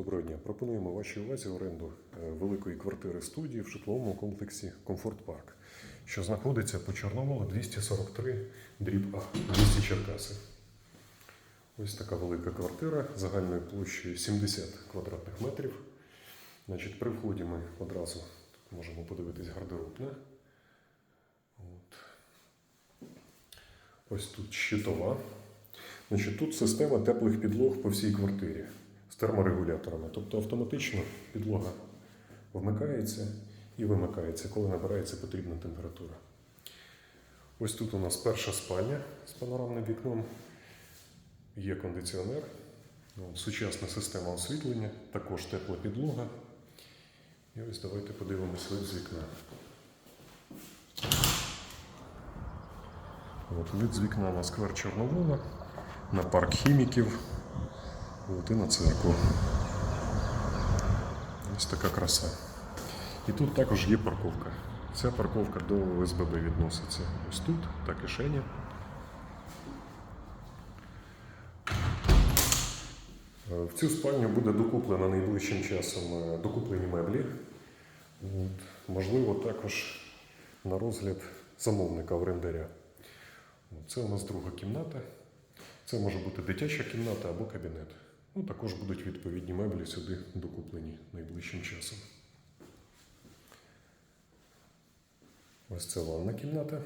Доброго дня. Пропонуємо вашій увазі оренду е, великої квартири студії в житловому комплексі Комфорт Парк, що знаходиться по Чорноволу 243 дріб А, 200 Черкаси. Ось така велика квартира загальною площею 70 квадратних метрів. Значить, при вході ми одразу тут можемо подивитись гардеробне. От. Ось тут щитова. Значить, тут система теплих підлог по всій квартирі терморегуляторами. Тобто автоматично підлога вмикається і вимикається, коли набирається потрібна температура. Ось тут у нас перша спальня з панорамним вікном. Є кондиціонер, ну, сучасна система освітлення, також тепла підлога. І ось давайте подивимось вид з вікна. От вид з вікна на сквер Чорновола, на парк хіміків, от і на церкву. Ось така краса. І тут також є парковка. Ця парковка до ОСББ відноситься. Ось тут та кишеня. Е, В цю спальню буде докуплено найближчим часом е, докуплені меблі. От, Можливо, також на розгляд замовника орендаря. Це у нас друга кімната. Це може бути дитяча кімната або кабінет. Ну, також будуть відповідні меблі сюди докуплені найближчим часом. Ось це ванна кімната.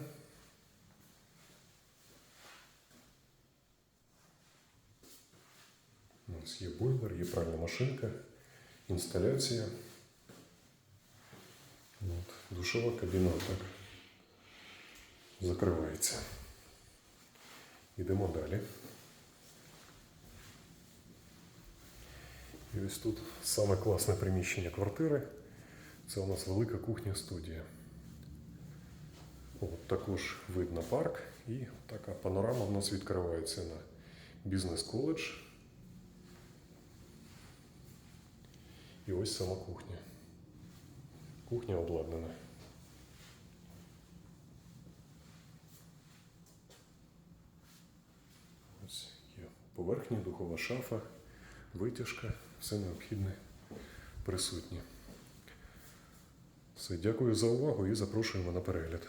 У нас є бойлер, є пральна машинка, інсталяція. От, душова кабіна так закривається. Йдемо далі. І ось тут саме класне приміщення квартири. Це у нас велика кухня-студія. От також вид на парк і така панорама у нас відкривається на бізнес-коледж. І ось сама кухня. Кухня обладнана. Ось є поверхня, духова шафа, витяжка, все необхідне присутнє. Все, дякую за увагу і запрошуємо на перегляд.